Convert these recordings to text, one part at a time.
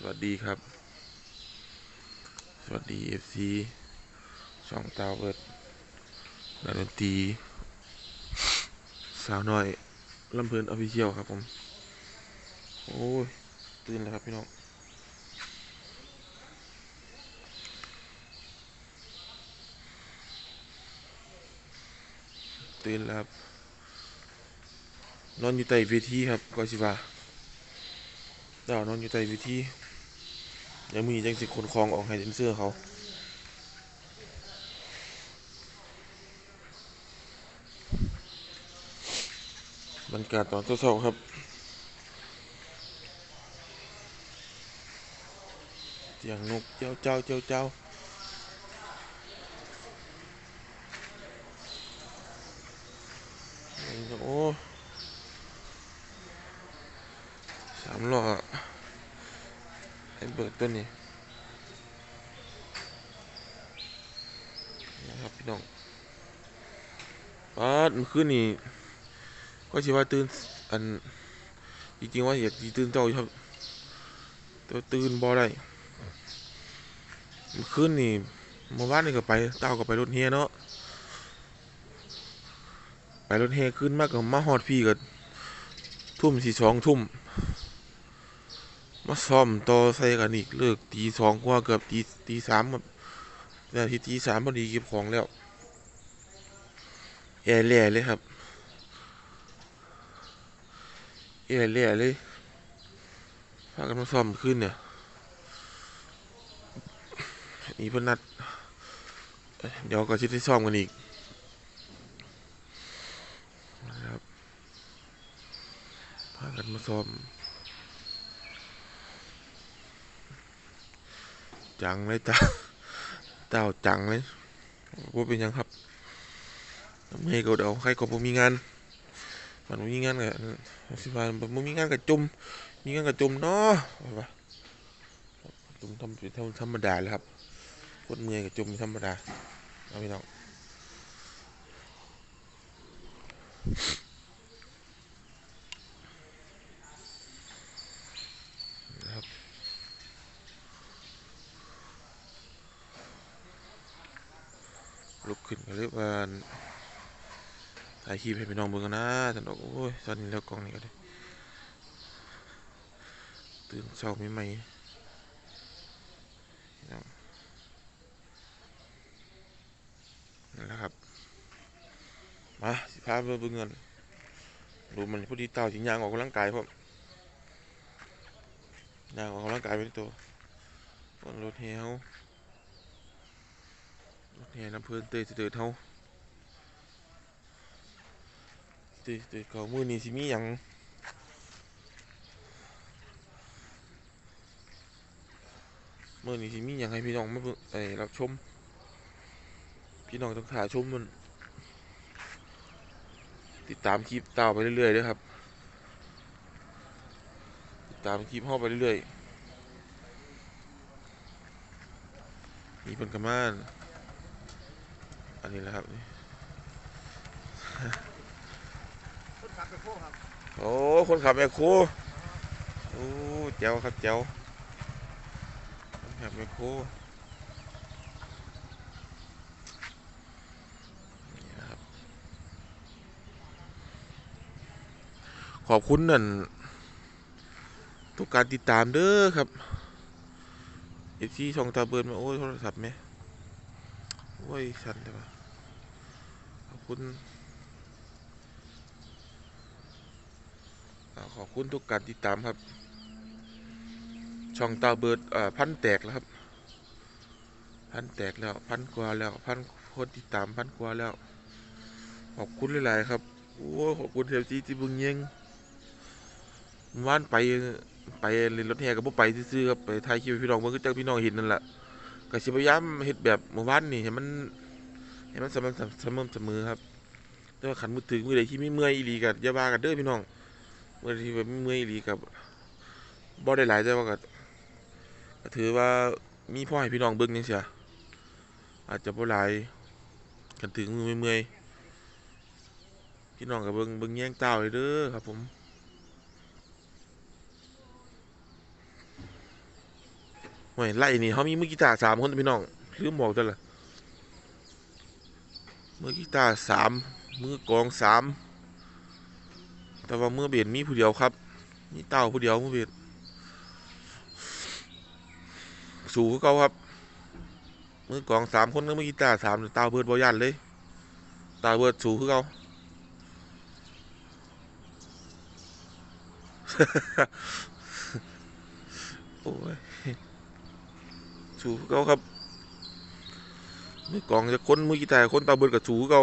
สวัสดีครับ สวัสดี FC ช่องตาวเวิร์ดนักดนตรีสาวน้อยลำเพลินออฟฟิเชียลครับผม โอ้ย ตื่นแล้วครับพี่น้องตื่นแล้วครับนอนอยู่ใต้เวทีครับก็สิว่าดาวนอนอยู่ใต้เวที ยังมีจังสิคนคลองออกให้แดนเซอเขาบรรยากาศตอนเช้าๆครับเสียงนกเจ้าเจ้าเจ้าเจ้าโอ้สามล้อ ไอ้เบิดตัวนี้นะครับพี่น้องป้าดเมื่อคืนนี้ก็ชิว่าตื่นอันจริงๆว่าอยากตื่นเจ้าอยู่ครับต่ว่าตื่นบ่ได้มื่อคืนนี่เมื่อวานนี่ก็ไปเต้าก็ไปรถเฮียเนาะไปรถเฮขึ้นมากก็มาฮอดพี่ก็ทุ่มสี่สองทุ่ม มาซ่อมต่อใส่กันอีกเลิกตีสองกว่าเกือบตีตีสามครับแต่ที่ตีสามพอดีเก็บของแล้วแอร์แล่เลยครับแอร์แล่เลยพากันมาซ่อมขึ้นเนี่ยนี่เพิ่นนัด เดี๋ยวก็จะได้ซ่อมกันอีกนะครับพากันมาซ่อม จังเลยตาเต้าจังเลยว่าเป็นยังครับไม่ให้ก็เดาใครก็บ่มีงาน มันบ่มีงานก็สิว่ามันบ่มีงานก็จมมีงานก็จมเนาะว่าจมทำเป็นธรรมดาเลยครับคนเมื่อยก็จมเป็นธรรมดาเอาพี่น้องนะครับ ลุกขึ้นก็เลยว่าถ่ายคลิปให้พี่น้องเบิ่งกันนะท่านบอกโอ้ยตอนนี้แล้วกล้องนี่ก็ได้ตื่นเช้าไม่ไหมพี่น้องนั่นแหละครับ มาสิพาเบิ่งเงินดูมันพอดีเต่าสิยางออกกำลังกายพร้อมยางออกกำลังกายเป็นตัวบนรถเฮล เนี่ยน้ำเพื่อนเตยเตยเท่าเตยเตยเขามือนี้สิมีหยังมือนี้สิมีหยังให้พี่น้องมาเบิ่งไอ้รับชม พี่น้องต้องขาชมมัน ติดตามคลิปเต่าไปเรื่อยๆด้วยครับ ติดตามคลิปเข้าไปเรื่อยๆมีเป็นกระมาน อันนี้แหละครับนี่คนขับไปโค้ครับโอ้คนขับแมคโครโอ้เจ้าครับเจ้าคนขับแมคโครนี่นะครับขอบคุณนั่นทุกการติดตามเด้อครับเอฟซีช่องตาเบิร์นมาโอ้ยโทรศัพท์ไหมโอ้ยสั่นเลยวะขอบ คุณ ขอบคุณทุกการติดตามครับ ช่องตาเบิร์ดพันแตกแล้วครับ พันแตกแล้วพันกว่าแล้วพันคนติดตามพันกว่าแล้ว ขอบคุณหลาย ๆ ครับ โอ้ขอบคุณเทลซีที่บึงเยงว่านไปไปเล่นรถแห่กับพวกไปซื้อครับไปถ่ายคลิปพี่น้องเมื่อกี้จากพี่น้องเห็นนั่นแหละก็สิพยายามเฮ็ดแบบเมื่อวานนี่ให้มัน ให้มันสม่ำเสมอเสมอครับแต่ว่าขันมือถึงมือใดที่ไม่เมื่อยอีหลีกันอย่าว่ากันเด้อพี่น้องเมื่อที่แบบเมื่อยอีหลีกับบ่ได้หลายแต่ว่าก็ก็ถือว่ามีพ่อให้พี่น้องเบิ่งจังซี่อาจจะบ่หลายกันถึงมือไม่เมื่อยพี่น้องก็เบิ่งเบิ่งแย่งเต้าเลยเด้อครับผมห่วยไล่นี่เขามีมือกีตาร์สามคนพี่น้องลืมบอกตัวละ มือกีตาร์สามมือกองสามแต่ว่ามือเบียดมีผู้เดียวครับมีเต้าผู้เดียวมือเบียดสูคือเก่าครับ มือกองสามคนก็มือกีตาร์สามเต้าเบิดบอยันเลยเต้าเบิดสูคือเก่าโอ้ยสูคือเก่าครับ มือกลองจะค้นมือกีตาร์คนตาเบิดกับสูเก่า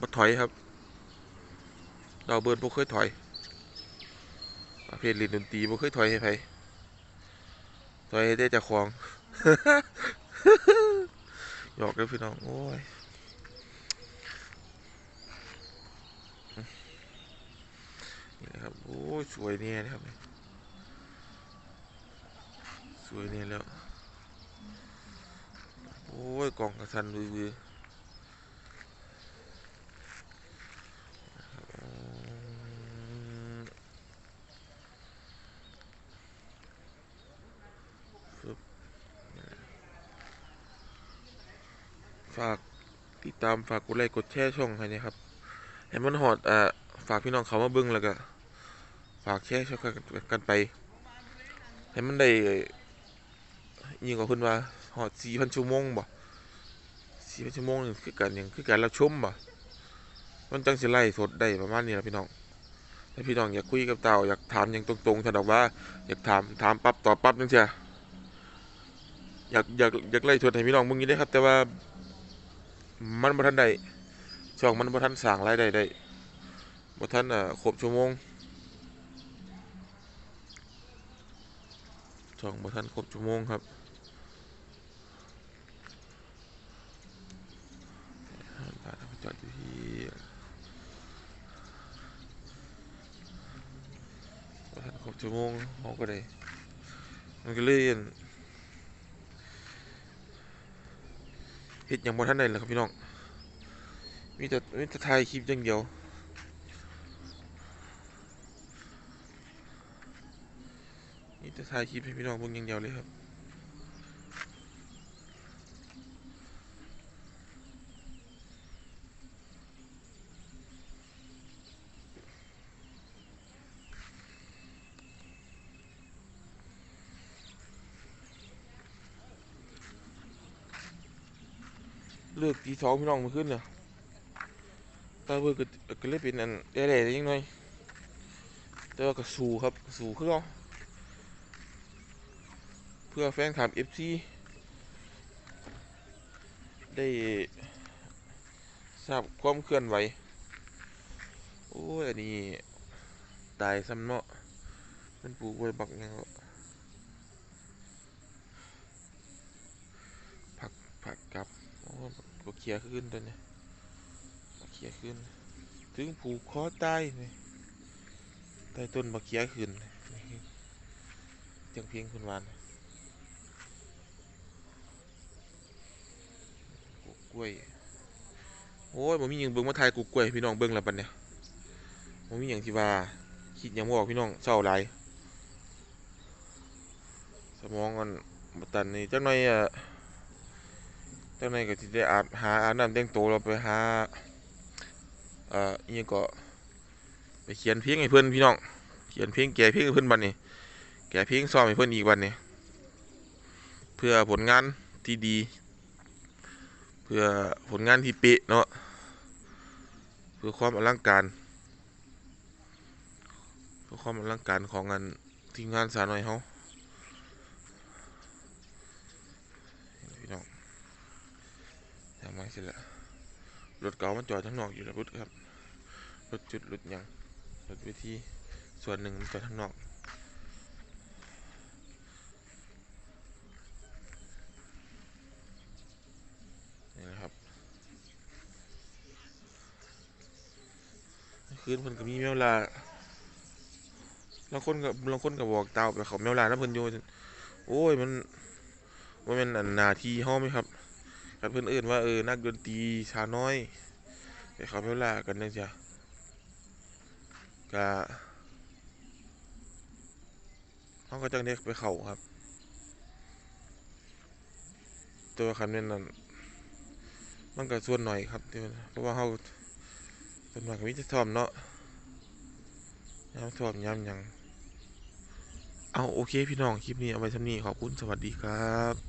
บัถอยครับเต้าเบิร์ดบ่เคยถอยประเภทเล่นดนตรีบ่เคยถอยให้ไผถอยให้ได้จากของหยอกเลยพี่น้อง โอ้ยนี่นะครับ โอ้ย สวยเนี่ยนะครับ สวยเนี่ยแล้ว อ้ยกล่องกระสันบือบืออืมฟึบฝากติดตามฝากกดไลค์กดแชร์ช่องให้นะครับให้มันหอดอ่าฝากพี่น้องเขามาเบิ้งแล้วก็ฝากแชร์ช่องกันไปให้มันได้ยิงกว่าเพิ่นว่า อดสี่พันชั่วโมงบ่สี่พันชั่วโมงนี่คือการยังคือการรับชมบ่มันจังสิไล่สดได้ประมาณนี้ละพี่น้องถ้าพี่น้องอยากคุยกับเต่าอยากถามยังตรงๆถ้าดอกว่า อยากถามถามปั๊บตอบปั๊บจังซี่อยากอยากอยากไล่สดให้พี่น้องมึงยู่ได้ครับ แต่ว่า มันบ่ทันได้ช่องมันบ่ทันสร้างรายได้ได้บ่ทันอ่อครบชั่วโมงช่องบ่ทันครบชั่วโมงครับพาไปจอดอยู่ที่บ่ทันครบ ชั่วโมงเขาก็ได้มันก็เลยอั่นเฮ็ดอย่างบ่ทันได้เลยครับพี่น้อง มีแต่มีแต่ถ่ายคลิปอย่างเดียวมีแต่ถ่ายคลิปให้พี่น้องเบิ่งอย่างเดียวเลยครับ เลือกตีสองพี่น้องมาขึ้นเนี่ยตาเบิกก็ก็เลยเป็นอันแด่ๆยังหน่อยแต่ว่าก็สูครับสู้คือเราเพื่อแฟนคลับ FC ได้ทราบความเคลื่อนไหวโอ้ยอันนี้ตายซ้ำเนาะมันปลูกไว้บักยังวะผักผักกับ โอ้ย บักเขียขึ้นตัวเนี้ยบักเขียขึ้น ถึงผูกคอตายนี่ใต้ต้นบักเขียขึ้นจังเพียงคุณวานกูกล้วย โอ้ยบ่มีหยังเบิ่งมาถ่ายกูกล้วยพี่น้องเบิ่งแล้วบัดเนี่ยบ่มีหยังที่ว่าคิดยังบ่ออกพี่น้องเศร้าหลายสมองมันบตันนี่จักหน่อยอะ จักหน่อยก็สิได้อาบหาอาบน้ำแต่งตัวแล้วไปหาเอ่ออีหยังก็ไปเขียนเพลงให้เพิ่นพี่น้อง เขียนเพลงแก่เพลงให้เพิ่นบัดนี้ แก่เพลงซ้อมให้เพิ่นอีกบัดนี้ เพื่อผลงานที่ดี เพื่อผลงานที่เป๊ะเนาะ เพื่อความอลังการ เพื่อความอลังการของงานทีมงานสาวน้อยเฮาพี่น้องทำไมเสร็จแล้วรถเก่ามันจอดทั้างนอกอยู่แล้วรถครับรถจุดรถยังรถเวทีส่วนหนึ่งมันจอดทั้างนอกนี่นะครับคืนเพิ่นก็มีแมวลาบางคนก็บางคนก็บบอกเตาไปเขาแมวลาแล้วเพิ่นอยู่โอ้ยมันว่ามันอันนาทีเฮาไหมครับ กันเพิ่นเอิ้นว่าเออนักดนตรีชาน้อยไปเขาแมวลากันจังซี่ก็เขาก็จังเด็กไปเข่าครับ ตัวคันนี้นั่นมันก็ส่วนหน่อยครับที่เพราะว่าเขาเป็นมากวิจะทอมเนาะย้ำทอมย้ำยังเอาโอเคพี่น้องคลิปนี้เอาไว้เท่านี้ขอบคุณสวัสดีครับ